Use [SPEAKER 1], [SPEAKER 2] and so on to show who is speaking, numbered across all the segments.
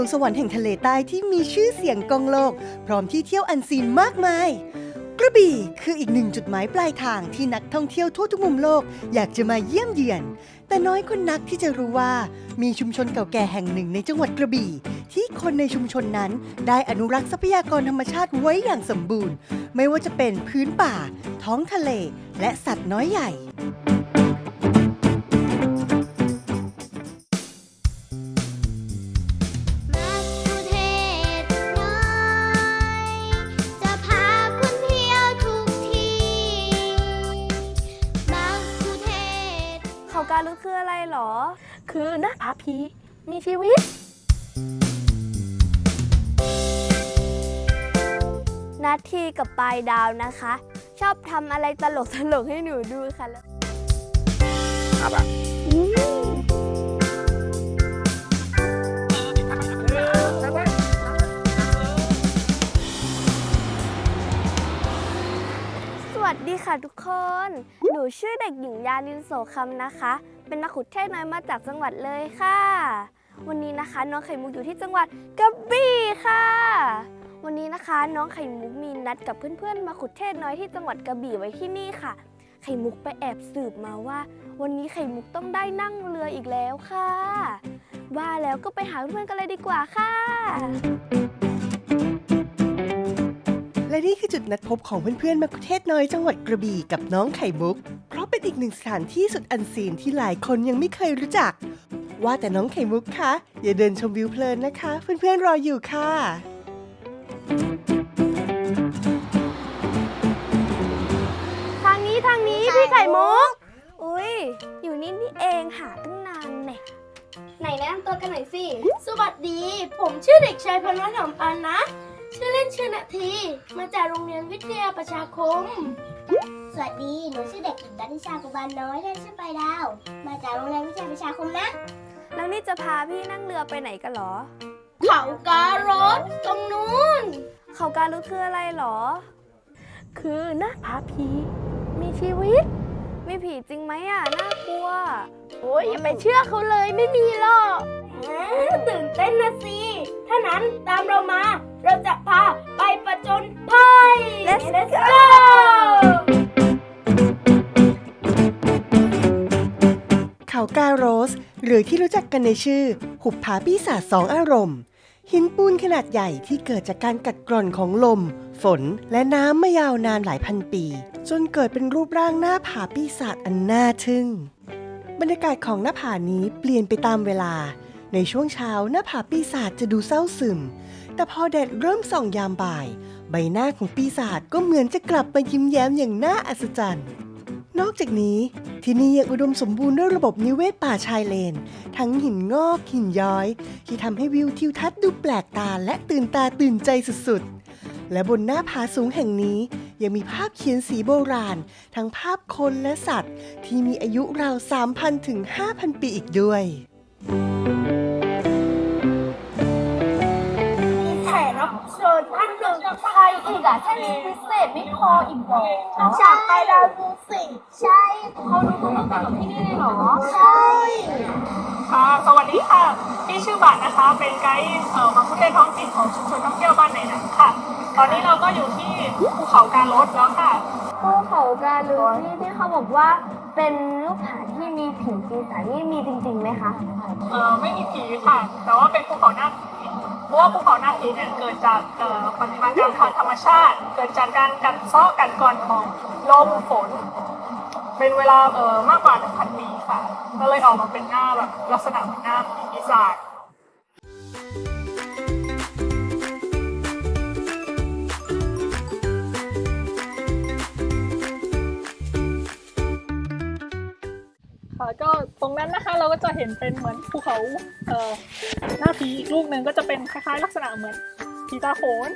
[SPEAKER 1] สวงสวรรค์แห่งทะเลใต้ที่มีชื่อเสียงกองโลก พร้อมที่เที่ยวอันซีนมากมาย กระบี่คืออีกหนึ่งจุดหมายปลายทางที่นักท่องเที่ยวทั่วทุกมุมโลกอยากจะมาเยี่ยมเยือน แต่น้อยคนนักที่จะรู้ว่า มีชุมชนเก่าแก่แห่งหนึ่งในจังหวัดกระบี่ ที่คนในชุมชนนั้นได้อนุรักษ์ทรัพยากรธรรมชาติไว้อย่างสมบูรณ์ ไม่ว่าจะเป็นพื้นป่า ท้องทะเล และสัตว์น้อยใหญ่
[SPEAKER 2] คือ
[SPEAKER 3] หน้าผาผีมีชีวิตนาทีกับปลายดาวนะคะ ชอบทำอะไรตลกตลกๆให้หนูดูค่ะแล้วสวัสดีค่ะทุกคน หนูชื่อเด็กหญิงยานินโสคำนะคะ เป็นนักขุดเทศน้อยมาจากจังหวัดเลยค่ะ วันนี้นะคะน้องไข่มุกอยู่ที่จังหวัดกระบี่ค่ะ วันนี้นะคะน้องไข่มุกมีนัดกับเพื่อนๆ มาขุดเทศน้อยที่จังหวัดกระบี่ไว้ที่นี่ค่ะ ไข่มุกไปแอบสืบมาว่า วันนี้ไข่มุกต้องได้นั่งเรืออีกแล้วค่ะ ว่าแล้วก็ไปหาเพื่อนกันเลยดีกว่าค่ะ
[SPEAKER 1] และนี่คือจุดนัดพบของเพื่อนๆมาคุเทศน้อยจังหวัดกระบี่กับน้องไข่มุก เพราะเป็นอีกหนึ่งสถานที่สุดอันซีนที่หลายคนยังไม่เคยรู้จัก ว่าแต่น้องไข่มุกคะ อย่าเดินชมวิวเพลินนะคะ เพื่อนๆรออยู่ค่ะ
[SPEAKER 3] ทางนี้ทางนี้พี่ไข่มุก อุ้ยอยู่นี่นี่เองหาตั้งนานแน่ไหนแนะนำตัวกันหน่อยสิ
[SPEAKER 4] สวัสดี ผมชื่อเด็กชายพันวัฒน์หอมปานนะ ชื่อเล่นชื่อนาที มาจากโรงเรียนวิทยาประชาคม
[SPEAKER 2] ส วัสดี หนูชื่อเด็กหญิงดันิชากุบาลน้อยเล่นชื่อไปลายดาว มาจากโรงเรียนวิทยาประชาคมนะ
[SPEAKER 3] แล้วนี่จะพาพี่นั่งเรือไปไหนกันเหรอ
[SPEAKER 4] เขาการถตรงนู้น
[SPEAKER 3] เขาการรู้คืออะไรเหรอ คือหน้าผาผี มีชีวิต มีผีจริงไหมอะ น่ากลัว
[SPEAKER 4] โอ้ยอย่าไปเชื่อเขาเลยไม่มีหรอกอ่าตื่นเต้นนะสิ ถ้านั้นตามเรามา เราจะพาไปประจนภัย
[SPEAKER 3] Let's
[SPEAKER 4] Let's
[SPEAKER 3] go
[SPEAKER 1] เขากาโรส หรือที่รู้จักกันในชื่อ หุบผาปีศาจสองอารมณ์ หินปูนขนาดใหญ่ที่เกิดจากการกัดกร่อนของลม ฝน และน้ำมายาวนานหลายพันปี จนเกิดเป็นรูปร่างหน้าผาปีศาจอันน่าทึ่ง บรรยากาศของหน้าผานี้เปลี่ยนไปตามเวลา ในช่วงเช้าหน้าผาปีศาจจะดูเศร้าซึม แต่พอแดดเริ่มส่องยามบ่าย ใบหน้าของปีศาจก็เหมือนจะกลับมายิ้มแย้มอย่างน่าอัศจรรย์ นอกจากนี้ที่นี่ยังอุดมสมบูรณ์ด้วยระบบนิเวศป่าชายเลน ทั้งหินงอกหินย้อย ที่ทำให้วิวทิวทัศน์ดูแปลกตาและตื่นตาตื่นใจสุดๆ และบนหน้าผาสูงแห่งนี้ ยังมีภาพเขียนสีโบราณ ทั้งภาพคนและสัตว์ ที่มีอายุราว 3,000 ถึง 5,000 ปีอีกด้วย
[SPEAKER 4] แขกรับเชิญท่าน รอีกอะแค่นี้พิเศษไม่พออีกเหรอใช่ไปดาวดูสิใช่เขาดูตัวตั้งแต่กับที่นี่เลยเหรอ ใช่
[SPEAKER 5] ค่ะ สวัสดีค่ะ พี่ชื่อบัตรนะคะ เป็นไกด์เอ่อมังคุเทศท้องถิ่นของชุมชนท่องเที่ยวบ้านไหนนะค่ะ ตอนนี้เราก็อยู่ที่ภูเขาการลดแล้วค่ะ
[SPEAKER 3] ภูเขาการลือที่ที่เขาบอกว่าเป็นลูกผาที่มีผีปีศาจนี่มีจริงๆไหมคะ
[SPEAKER 5] เอ่อไม่มีผีค่ะ แต่ว่าเป็นภูเขาหน้าผี เพราะว่าภูเขาหน้าผีเนี่ยเกิดจากเอ่อปฏิบัติกรรมทางธรรมชาติ เกิดจากการกัดเซาะกัดกร่อนของลมฝน เป็นเวลาเอ่อมากกว่าหนึ่งพันปีค่ะ ก็เลยออกมาเป็นหน้าแบบลักษณะเหมือนหน้าผีปีศาจ รงนั้นนะคะ เราก็จะเห็นเป็นเหมือนภูเขาเอ่อหน้าผีอีกลูกหนึ่งก็จะเป็นคล้ายๆ ลักษณะเหมือนผีตาโขน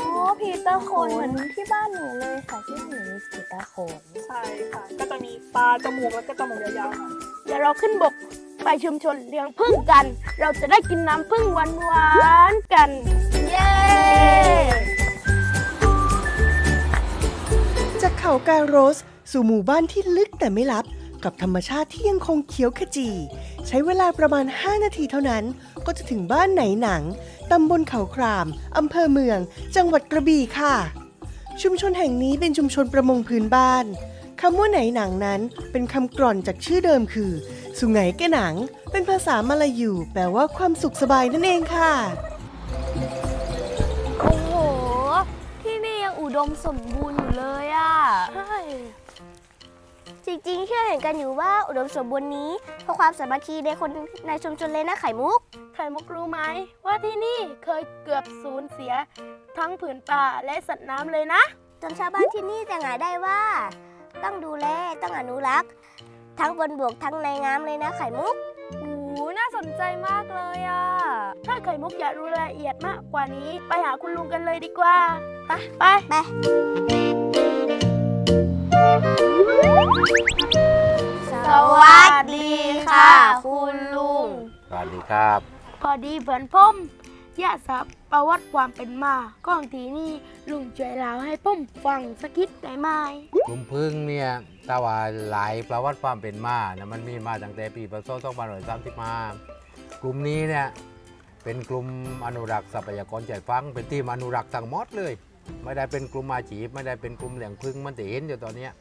[SPEAKER 3] อ๋อผีตาโขนเหมือนที่บ้านหนูเลยค่ะที่หนูมีผีตาโขน
[SPEAKER 5] ใช่ค่ะ ก็จะมีตาจมูกแล้วก็จมูกยาวๆหน่อย
[SPEAKER 4] เดี๋ยวเราขึ้นบกไปชุมชนเลี้ยงพึ่งกัน เราจะได้กินน้ำพึ่งหวานๆกัน เย้
[SPEAKER 1] จากเขาการโรส สู่หมู่บ้านที่ลึกแต่ไม่ลับ กับธรรมชาติที่ยังคงเขียวขจีชช้เวลาประมาณ 5 นาทีเท่านั้น ก็จะถึงบ้านไหนหนัง ตำบลเขาคราม อำเภอเมือง จังหวัดกระบี่ค่ะ ชุมชนแห่งนี้เป็นชุมชนประมงพื้นบ้านคำว่าไหนหนังนั้นเป็นคำกร่อนจากชื่อเดิมคือ สุไหงแกหนัง เป็นภาษามาลายูแปลว่าความสุขสบายนั่นเองค่ะ
[SPEAKER 3] โอ้โห ที่นี่ยังอุดมสมบูรณ์อยู่เลยอะ
[SPEAKER 4] ใช่
[SPEAKER 2] จริงๆเชื่อเห็นกันอยู่ว่าอุดมสมบูรณ์นี้เพราะความสามัคคีในคนในชุมชนเลยนะไข่มุก
[SPEAKER 4] ไข่มุกรู้ไหมว่าที่นี่เคยเกือบสูญเสีย ทั้งผืนป่าและสัตว์น้ำเลยนะ
[SPEAKER 2] จนชาวบ้านที่นี่จะหงายได้ว่า ต้องดูแลต้องอนุรักษ์ ทั้งบนบกทั้งในน้ำเลยนะไข่มุก
[SPEAKER 3] โอ้โหน่าสนใจมากเลยอะ
[SPEAKER 4] ถ้าไข่มุกอยากรู้รายละเอียดมากกว่านี้ ไปหาคุณลุงกันเลยดีกว่า ไปไป
[SPEAKER 2] ไป
[SPEAKER 4] สวัสดีค่ะ คุณลุง
[SPEAKER 6] สวัสดีครับ
[SPEAKER 4] พอดีเพื่อนผมอยากทราบประวัติความเป็นมาก่อนทีนี่ลุงช่วยเล่าให้ผมฟังสักนิดได้ไหม
[SPEAKER 6] กลุ่มพึ่งเนี่ยแต่ว่าหลายประวัติความเป็นมานะมันมีมาตั้งแต่ปีพศ2535กลุ่มนี้เนี่ยเป็นกลุ่มอนุรักษ์ทรัพยากรใจฟัง เป็นทีมอนุรักษ์ทั้งหมดเลย ไม่ได้เป็นกลุ่มอาชีพไม่ได้เป็นกลุ่มเลี้ยงพึ่งมันจะเห็นอยู่ตอนเนี้ย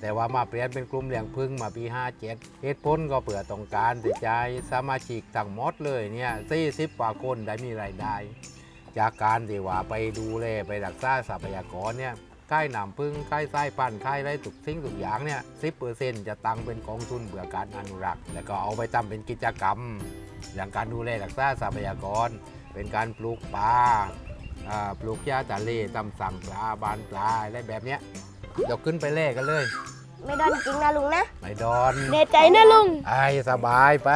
[SPEAKER 6] แต่ว่ามาเปลี่ยนเป็นกลุ่มเลี้ยงพึ่งมาปี 57เหตุผลก็เผื่อต้องการแต่ใจสมาชิกทั้งหมดเลยเนี่ย40กว่าคนได้มีรายได้ จากการที่ว่าไปดูแลไปรักษาทรัพยากรเนี่ยค่ายหนามพึ่งค่ายไส้พันธุ์ค่ายไรทุกสิ่งทุกอย่างเนี่ยสิเปอร์เซ็นจะตั้งเป็นกองทุนเพื่อการอนุรักษ์ แล้วก็เอาไปทำเป็นกิจกรรม อย่างการดูแลรักษาทรัพยากร เป็นการปลูกปลาอ่าปลูกหญ้าทะเลทำสั่งปลาบานปลาอะไรแบบเนี้ย เดี๋ยวขึ้นไปแลกกันเลย
[SPEAKER 2] ไม่ดอนจริงนะลุงนะ
[SPEAKER 6] ไม่ดอน
[SPEAKER 4] เนใจนะลุง
[SPEAKER 6] ไอ้สบายไป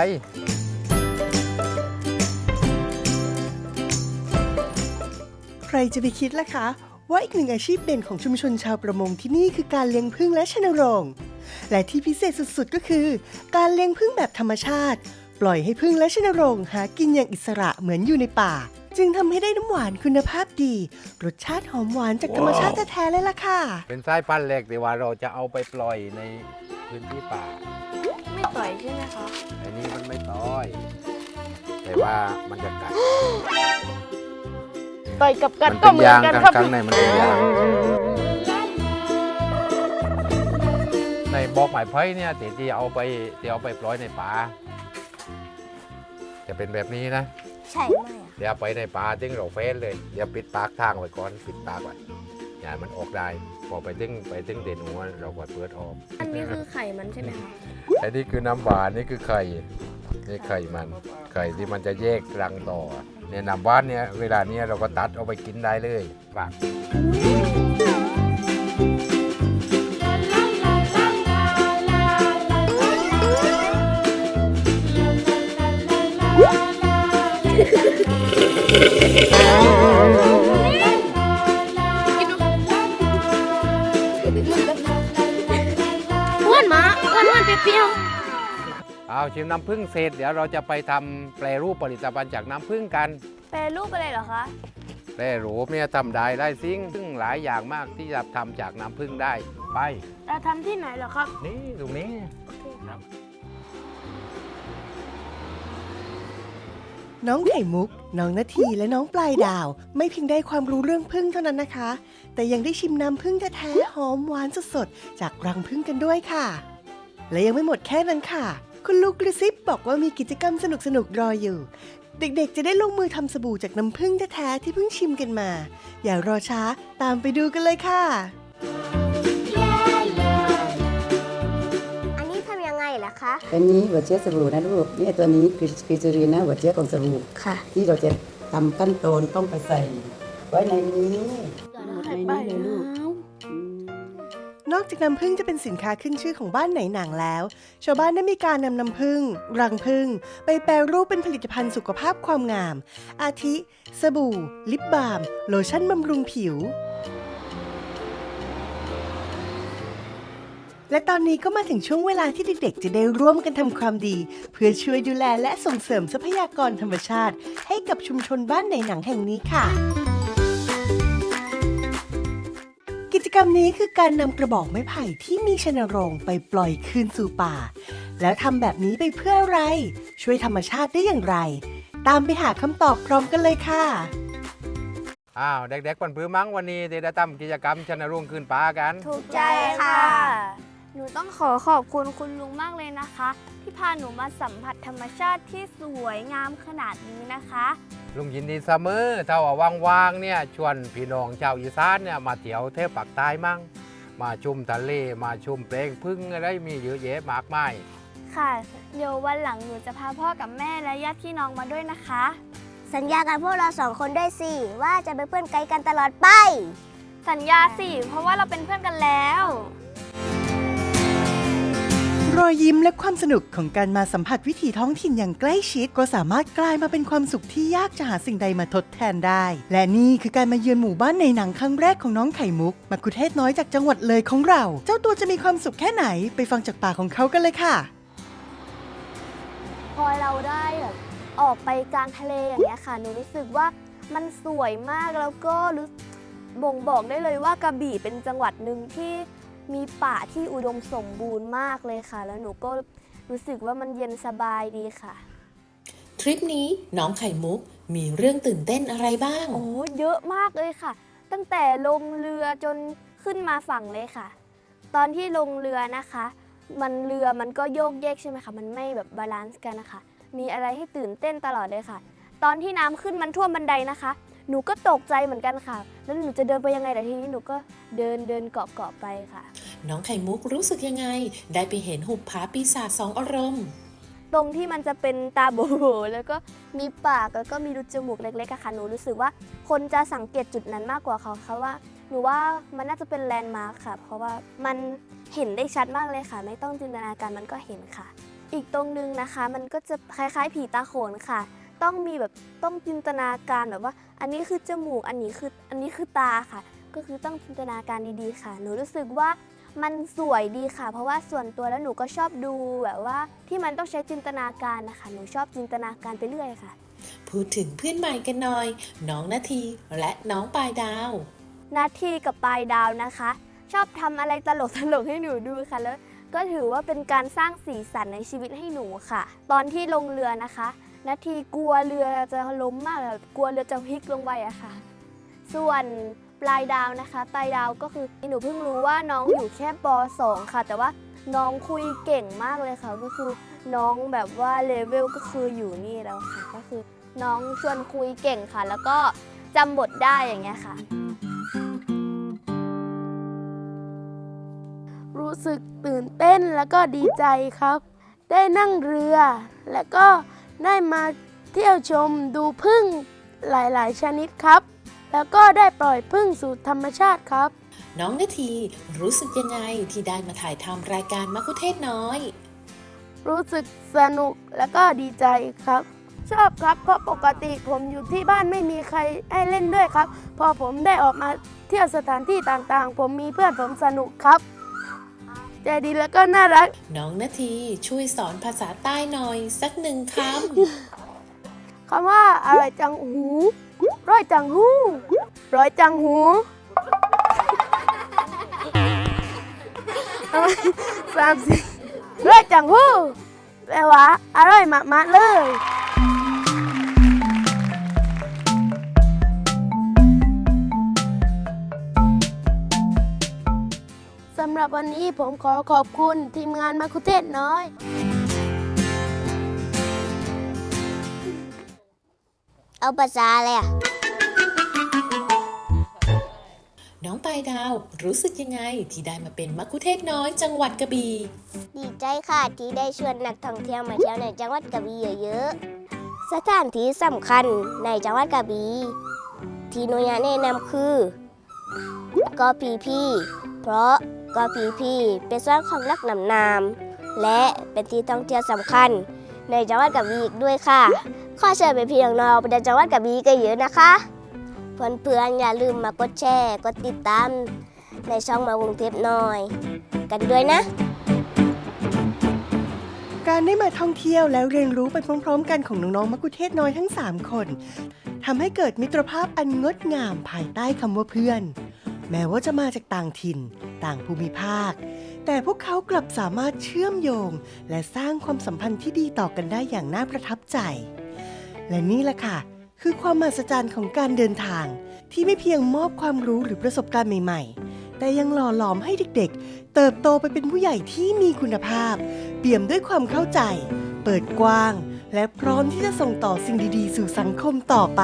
[SPEAKER 1] ใครจะไปคิดล่ะคะ ว่าอีกหนึ่งอาชีพเด่นของชุมชนชาวประมงที่นี่คือการเลี้ยงผึ้งและชนโรง และที่พิเศษสุดๆก็คือ การเลี้ยงผึ้งแบบธรรมชาติ ปล่อยให้ผึ้งและชนโรงหากินอย่างอิสระเหมือนอยู่ในป่า จึงทำให้ได้น้ำหวานคุณภาพดี รสชาติหอมหวานจากธรรมชาติแท้ๆเลยล่ะค่ะ
[SPEAKER 6] เป็นสายพันธุ์แรกที่ว่าเราจะเอาไปปล่อยในพื้นที่ป่า
[SPEAKER 3] ไม่ต่อยใช่ไหมคะ
[SPEAKER 6] ไอ้นี่มันไม่ต้อย แต่ว่ามันจะกัด
[SPEAKER 4] ต่อยกับกัน
[SPEAKER 6] มัน
[SPEAKER 4] ก็
[SPEAKER 6] เป็น
[SPEAKER 4] เหมือน
[SPEAKER 6] ยาง
[SPEAKER 4] กัน
[SPEAKER 6] ข้าง
[SPEAKER 4] ครับ
[SPEAKER 6] ข้างในมันเป็นยาง ในบอกหมายไพ่เนี่ยที่ที่เอาไปที่เอาไปปล่อยในป่า จะเป็นแบบนี้นะ
[SPEAKER 2] ใช่ไหมอะ
[SPEAKER 6] เดี๋ยวเอาไปในป่าจึงเราเฟ้นเลยเดี๋ยวปิดปากทางไว้ก่อนปิดปากไว้อย่าให้มันออกได้พอไปถึงไปถึงเดนหัวเราก็เปิดออก
[SPEAKER 3] อันนี้คือไข่มันใช่ไหมคะ
[SPEAKER 6] ไอ้นี่คือน้ำหวานนี่คือไข่นี่ไข่มันไข่ที่มันจะแยกรังต่อเนี่ยน้ำหวานเนี่ยเวลาเนี้ยเราก็ตัดเอาไปกินได้เลยฝาก
[SPEAKER 4] อ้ เอา
[SPEAKER 6] ชิมน้ำผึ้งเสร็จ เดี๋ยวเราจะไปทำแปรรูปผลิตภัณฑ์จากน้ำผึ้งกัน
[SPEAKER 3] แปรรูปอะไรเหรอคะ
[SPEAKER 6] แปรรูปเนี่ยทำได้ได้สิ่งซึ่งหลายอย่างมากที่จะทำจากน้ำผึ้งได้ไป
[SPEAKER 4] ๆเราทำที่ไหนเหรอครับ
[SPEAKER 6] นี่ตรงนี้
[SPEAKER 1] น้องไข่มุก น้องนาทีและน้องปลายดาว ไม่เพียงได้ความรู้เรื่องผึ้งเท่านั้นนะคะ แต่ยังได้ชิมน้ำผึ้งแท้ๆหอมหวานสดๆ จากรังผึ้งกันด้วยค่ะ และยังไม่หมดแค่นั้นค่ะ คุณลูกกระซิบบอกว่ามีกิจกรรมสนุกๆรออยู่ เด็กๆ จะได้ลงมือทำสบู่จากน้ำผึ้งแท้ๆที่เพิ่งชิมกันมา อย่ารอช้าตามไปดูกันเลยค่ะ
[SPEAKER 2] อันนี้ทำยังไงล่ะคะ
[SPEAKER 7] อันนี้หัวเชื้อสบู่นะลูกเนี่ยตัวนี้คือคือจุลินนะหัวเชื้อของสบู่
[SPEAKER 2] ค่ะ
[SPEAKER 7] ที่เราจะทำขั้นตอนต้องไปใส่ ไว้ในนี้หมดในนี้เลยลูกอืม
[SPEAKER 1] นอกจากน้ำผึ้งจะเป็นสินค้าขึ้นชื่อของบ้านไหนหนังแล้ว ชาวบ้านได้มีการนำน้ำผึ้งรังผึ้งไปแปรรูปเป็นผลิตภัณฑ์สุขภาพความงาม อาทิ สบู่ ลิปบาล์มโลชั่นบำรุงผิว และตอนนี้ก็มาถึงช่วงเวลาที่เด็กๆ จะได้ร่วมกันทำความดี เพื่อช่วยดูแลและส่งเสริมทรัพยากรธรรมชาติ ให้กับชุมชนบ้านไหนหนังแห่งนี้ค่ะ จกรรมนี้คือการนำกระบอกไม้ไผ่ที่มีชนโรงไปปล่อยคืนสู่ป่า แล้วทำแบบนี้ไปเพื่ออะไร ช่วยธรรมชาติได้อย่างไร ตามไปหาคำตอบพร้อมกันเลยค่ะ
[SPEAKER 6] อ้าวเด็กๆปันพื้มั้งวันนี้ได้ทำกิจกรรมชนะรุ่งขึ้นป้ากัน
[SPEAKER 3] ถูกใจค่ะห นูต้องขอขอบคุณคุณลุงมากเลยนะคะ ที่พาหนูมาสัมผัสธรรมชาติที่สวยงามขนาดนี้นะคะ
[SPEAKER 6] ลุงยินดีเสมอถ้าว่าว่างๆเนี่ยชวนพี่น้องชาวอีสานเนี่ยมาเที่ยวเทพปักใต้มั่ง มาชุมทะเลมาชุมเปลงพึ่งอะไรมีเยอะแยะมากมาย
[SPEAKER 3] ค่ะเดี๋ยววันหลังหนูจะพาพ่อกับแม่และญาติพี่น้องมาด้วยนะคะ
[SPEAKER 2] สัญญากันพวกเราสองคนด้วยสิ ว่าจะเป็นเพื่อนไกลกันตลอดไป
[SPEAKER 3] สัญญาสิ เพราะว่าเราเป็นเพื่อนกันแล้ว
[SPEAKER 1] รอยยิ้มและความสนุกของการมาสัมผัสวิถีท้องถิ่นอย่างใกล้ชิด ก็สามารถกลายมาเป็นความสุขที่ยากจะหาสิ่งใดมาทดแทนได้ และนี่คือการมาเยือนหมู่บ้านในหนังครั้งแรกของน้องไข่มุกมาคุเทศน้อยจากจังหวัดเลยของเรา เจ้าตัวจะมีความสุขแค่ไหนไปฟังจากปากของเขากันเลยค่ะ
[SPEAKER 3] พอเราได้แบบออกไปกลางทะเลอย่างเงี้ยค่ะหนูรู้สึกว่ามันสวยมากแล้วก็รู้บ่งบอกได้เลยว่ากระบี่เป็นจังหวัดหนึ่งที่ มีป่าที่อุดมสมบูรณ์มากเลยค่ะ แล้วหนูก็รู้สึกว่ามันเย็นสบายดีค่ะ
[SPEAKER 8] ทริปนี้น้องไข่มุกมีเรื่องตื่นเต้นอะไรบ้าง
[SPEAKER 3] โอ้เยอะมากเลยค่ะ ตั้งแต่ลงเรือจนขึ้นมาฝั่งเลยค่ะ ตอนที่ลงเรือนะคะ มันเรือมันก็โยกเยกใช่ไหมคะ มันไม่แบบบาลานซ์กันนะคะ มีอะไรให้ตื่นเต้นตลอดเลยค่ะ ตอนที่น้ำขึ้นมันท่วมบันไดนะคะ หนูก็ตกใจเหมือนกันค่ะ แล้วหนูจะเดินไปยังไงแต่ทีนี้หนูก็เดินเดินเกาะเกาะๆไปค่ะ
[SPEAKER 8] น้องไข่มุกรู้สึกยังไง ได้ไปเห็นหุบผาปีศาจสองอารมณ์
[SPEAKER 3] ตรงที่มันจะเป็นตาโบโบแล้วก็มีปากแล้วก็มีรูจมูกเล็กๆอะค่ะ หนูรู้สึกว่าคนจะสังเกตจุดนั้นมากกว่าเขาค่ะว่า หนูว่ามันน่าจะเป็นแลนด์มาร์คค่ะ เพราะว่ามันเห็นได้ชัดมากเลยค่ะ ไม่ต้องจินตนาการมันก็เห็นค่ะ อีกตรงนึงนะคะ มันก็จะคล้ายๆผีตาโขนค่ะ ต้องมีแบบต้องจินตนาการแบบว่า อันนี้คือจมูกอันนี้คืออันนี้คือตาค่ะ ก็คือต้องจินตนาการดีๆค่ะ หนูรู้สึกว่ามันสวยดีค่ะ เพราะว่าส่วนตัวแล้วหนูก็ชอบดูแบบว่าที่มันต้องใช้จินตนาการนะคะ หนูชอบจินตนาการไปเรื่อยค่ะ
[SPEAKER 8] พูดถึงเพื่อนใหม่กันหน่อย น้องนาทีและน้องปลายดาว
[SPEAKER 3] นาทีกับปลายดาวนะคะ ชอบทำอะไรตลกตลกๆให้หนูดูค่ะแล้วก็ถือว่าเป็นการสร้างสีสันในชีวิตให้หนูค่ะ ตอนที่ลงเรือนะคะ นาทีกลัวเรือจะล้มมากแบบกลัวเรือจะพลิกลงไปอะค่ะ ส่วนปลายดาวนะคะปลายดาวก็คือหนูเพิ่งรู้ว่าน้องอยู่แค่ป .2 ค่ะ แต่ว่าน้องคุยเก่งมากเลยค่ะ ก็คือน้องแบบว่าเลเวลก็คืออยู่นี่แล้วค่ะ ก็คือน้องชวนคุยเก่งค่ะ แล้วก็จำบทได้อย่างเงี้ยค่ะ
[SPEAKER 9] รู้สึกตื่นเต้นแล้วก็ดีใจครับ ได้นั่งเรือและก็ ได้มาเที่ยวชมดูพึ่งหลายๆ ชนิดครับ แล้วก็ได้ปล่อยพึ่งสู่ธรรมชาติครับ
[SPEAKER 8] น้องนาทีรู้สึกยังไงที่ได้มาถ่ายทำรายการมักคุเทศน้อย
[SPEAKER 9] รู้สึกสนุกแล้วก็ดีใจครับ ชอบครับเพราะปกติผมอยู่ที่บ้านไม่มีใครให้เล่นด้วยครับ พอผมได้ออกมาเที่ยวสถานที่ต่างๆ ผมมีเพื่อนผมสนุกครับ ใจดีแล้วก็น่ารัก
[SPEAKER 8] น้องนาทีช่วยสอนภาษาใต้หน่อย สักหนึ่งค
[SPEAKER 9] คำว่าอะไรจังหูร้อยจังหูร้อยจังหูเอาไว้สามสี่ร้อยจังหูแปลว่าอร่อยมากๆเลย หรับวันนี้ผมขอขอบคุณทีมงานมาคุเทศน้อย
[SPEAKER 2] เอาภาษาอะไรอะำ
[SPEAKER 8] น้องปลายดาวรู้สึกยังไงที่ได้มาเป็นมักคุเทศน้อยจังหวัดกระบี่
[SPEAKER 2] ดีใจค่ะที่ได้ชวนนักท่องเที่ยวมาเที่ยวในจังหวัดกระบี่เยอะๆ สถานที่สำคัญในจังหวัดกระบี่ที่หนุยาแนะนำคือเกอพีพีเพราะเกอพีพีเป็นส่วนของลักนำนาม และเป็นที่ท่องเที่ยวสำคัญ ในจังหวัดกระบี่อีกด้วยค่ะ ข้อเชิญไปพี่น้องๆไปดินจังหวัดกระบี่กันเยอะนะคะ เพื่อนๆอย่าลืมมากดแชร์กดติดตาม ในช่องมากรุงเทพน่อย กันด้วยนะ
[SPEAKER 1] การได้มาท่องเที่ยวแล้วเรียนรู้ไปพร้อมๆ กันของน้องๆมักุเทศน้อยทั้ง 3 คนทำให้เกิดมิตรภาพอันงดงามภายใต้คำว่าเพื่อน แม้ว่าจะมาจากต่างถิ่น ต่างภูมิภาค แต่พวกเขากลับสามารถเชื่อมโยง และสร้างความสัมพันธ์ที่ดีต่อกันได้อย่างน่าประทับใจ และนี่แหละค่ะ คือความมหัศจรรย์ของการเดินทาง ที่ไม่เพียงมอบความรู้หรือประสบการณ์ใหม่ ๆ แต่ยังหล่อหลอมให้เด็กๆ เติบโตไปเป็นผู้ใหญ่ที่มีคุณภาพ เปี่ยมด้วยความเข้าใจ เปิดกว้าง และพร้อมที่จะส่งต่อสิ่งดีๆ สู่สังคมต่อไป